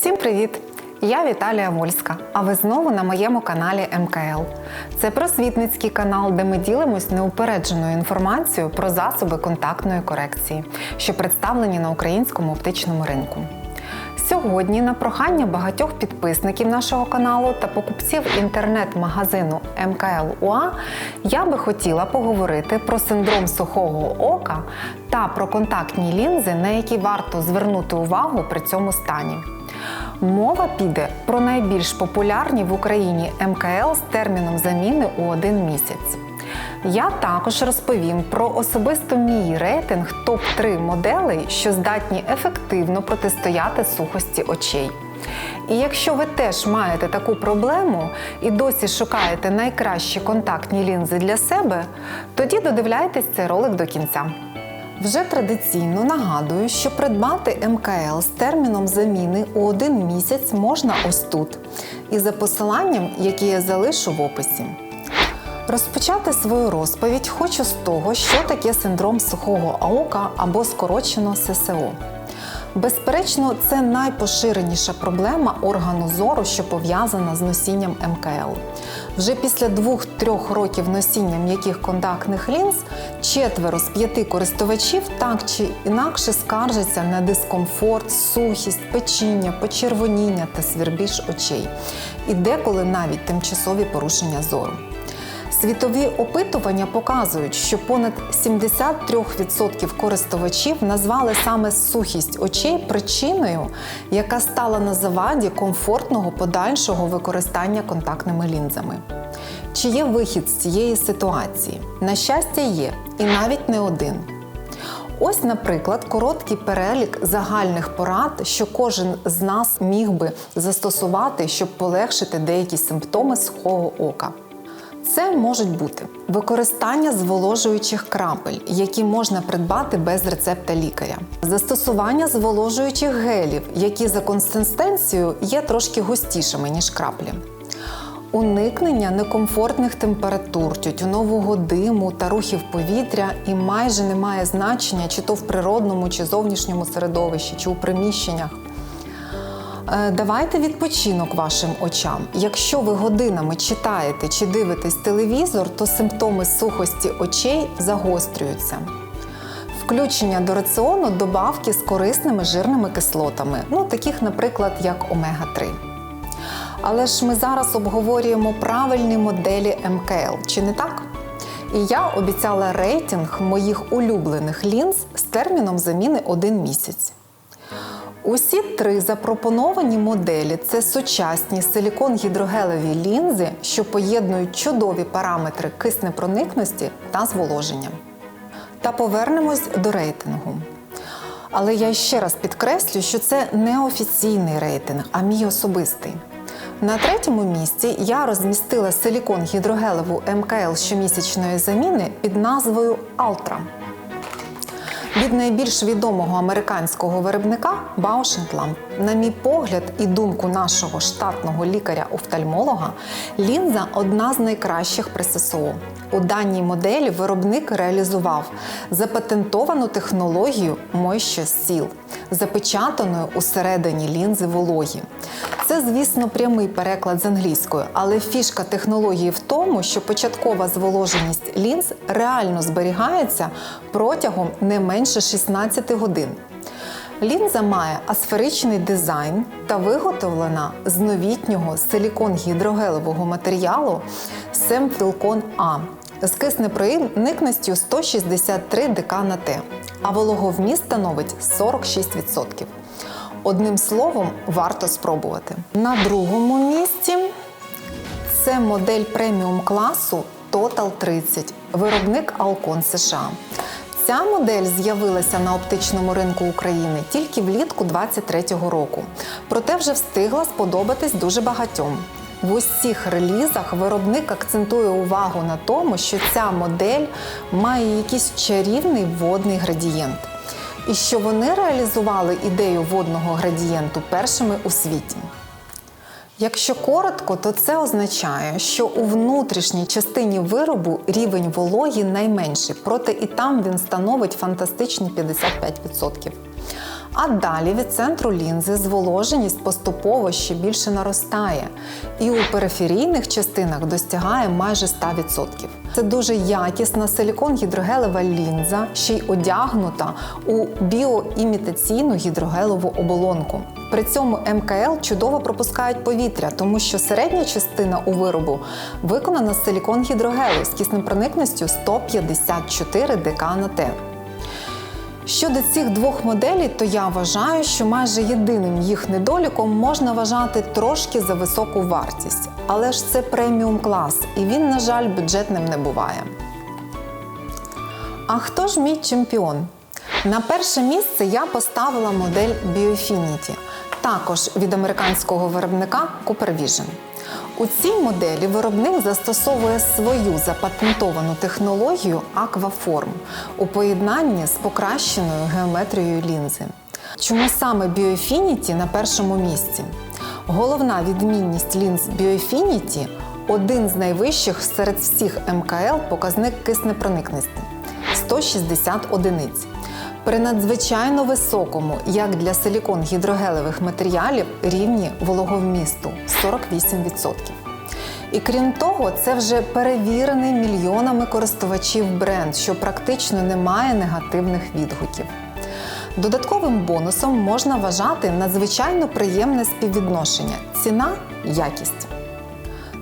Всім привіт! Я Віталія Вольська, а ви знову на моєму каналі МКЛ. Це просвітницький канал, де ми ділимось неупередженою інформацією про засоби контактної корекції, що представлені на українському оптичному ринку. Сьогодні, на прохання багатьох підписників нашого каналу та покупців інтернет-магазину МКЛ УА, я би хотіла поговорити про синдром сухого ока та про контактні лінзи, на які варто звернути увагу при цьому стані. Мова піде про найбільш популярні в Україні МКЛ з терміном заміни у один місяць. Я також розповім про особисто мій рейтинг топ-3 моделей, що здатні ефективно протистояти сухості очей. І якщо ви теж маєте таку проблему і досі шукаєте найкращі контактні лінзи для себе, тоді додивляйтесь цей ролик до кінця. Вже традиційно нагадую, що придбати МКЛ з терміном заміни у один місяць можна ось тут, і за посиланням, яке я залишу в описі. Розпочати свою розповідь хочу з того, що таке синдром сухого ока або скорочено ССО. Безперечно, це найпоширеніша проблема органу зору, що пов'язана з носінням МКЛ. Вже після 2-3 років носіння м'яких контактних лінз четверо з п'яти користувачів так чи інакше скаржаться на дискомфорт, сухість, печіння, почервоніння та свербіж очей, і деколи навіть тимчасові порушення зору. Світові опитування показують, що понад 73% користувачів назвали саме сухість очей причиною, яка стала на заваді комфортного подальшого використання контактними лінзами. Чи є вихід з цієї ситуації? На щастя, є, і навіть не один. Ось, наприклад, короткий перелік загальних порад, що кожен з нас міг би застосувати, щоб полегшити деякі симптоми сухого ока. Це можуть бути використання зволожуючих крапель, які можна придбати без рецепта лікаря, застосування зволожуючих гелів, які за консистенцією є трошки густішими ніж краплі. Уникнення некомфортних температур, тютюнового диму та рухів повітря і майже не має значення, чи то в природному, чи зовнішньому середовищі, чи у приміщеннях. Е, Давайте відпочинок вашим очам. Якщо ви годинами читаєте чи дивитесь телевізор, то симптоми сухості очей загострюються. Включення до раціону добавки з корисними жирними кислотами, ну таких, наприклад, як омега-3. Але ж ми зараз обговорюємо правильні моделі МКЛ, чи не так? І я обіцяла рейтинг моїх улюблених лінз з терміном заміни один місяць. Усі три запропоновані моделі це сучасні силікон-гідрогелеві лінзи, що поєднують чудові параметри киснепроникності та зволоження. Та повернемось до рейтингу. Але я ще раз підкреслю, що це не офіційний рейтинг, а мій особистий. На третьому місці я розмістила силікон-гідрогелеву МКЛ щомісячної заміни під назвою Ultra від найбільш відомого американського виробника Lamp. На мій погляд і думку нашого штатного лікаря-офтальмолога, лінза одна з найкращих при ССО. У даній моделі виробник реалізував запатентовану технологію Moisture Seal, запечатаною усередині лінзи вологі. Це, звісно, прямий переклад з англійської, але фішка технології в тому, що початкова зволоженість лінз реально зберігається протягом не менше 16 годин. Лінза має асферичний дизайн та виготовлена з новітнього силікон-гідрогелевого матеріалу Семфілкон А з киснепроникністю 163 ДК на Т, а вологовміст становить 46%. Одним словом, варто спробувати. На другому місці це модель преміум класу Total 30, виробник Alcon США. Ця модель з'явилася на оптичному ринку України тільки влітку 2023 року, проте вже встигла сподобатись дуже багатьом. В усіх релізах виробник акцентує увагу на тому, що ця модель має якийсь чарівний водний градієнт, і що вони реалізували ідею водного градієнту першими у світі. Якщо коротко, то це означає, що у внутрішній частині виробу рівень вологі найменший, проте і там він становить фантастичні 55%. А далі від центру лінзи зволоженість поступово ще більше наростає, і у периферійних частинах досягає майже 100%. Це дуже якісна силікон-гідрогелева лінза, ще й одягнута у біоімітаційну гідрогелеву оболонку. При цьому МКЛ чудово пропускають повітря, тому що середня частина у виробу виконана з силікон-гідрогелу з киснем проникністю 154 ДК на Т. Щодо цих двох моделей, то я вважаю, що майже єдиним їх недоліком можна вважати трошки за високу вартість. Але ж це преміум клас, і він, на жаль, бюджетним не буває. А хто ж мій чемпіон? На перше місце я поставила модель Biofinity, також від американського виробника CooperVision. У цій моделі виробник застосовує свою запатентовану технологію Aquaform у поєднанні з покращеною геометрією лінзи. Чому саме Biofinity на першому місці? Головна відмінність лінз Biofinity – один з найвищих серед всіх МКЛ показник киснепроникності 160 одиниць. При надзвичайно високому, як для силікон гідрогелевих матеріалів, рівні вологовмісту 48%. І крім того, це вже перевірений мільйонами користувачів бренд, що практично не має негативних відгуків. Додатковим бонусом можна вважати надзвичайно приємне співвідношення ціна якість.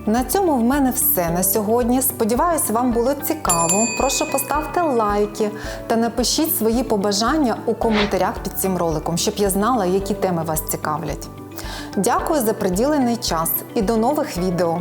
На цьому в мене все на сьогодні. Сподіваюся, вам було цікаво. Прошу поставте лайки та напишіть свої побажання у коментарях під цим роликом, щоб я знала, які теми вас цікавлять. Дякую за приділений час і до нових відео!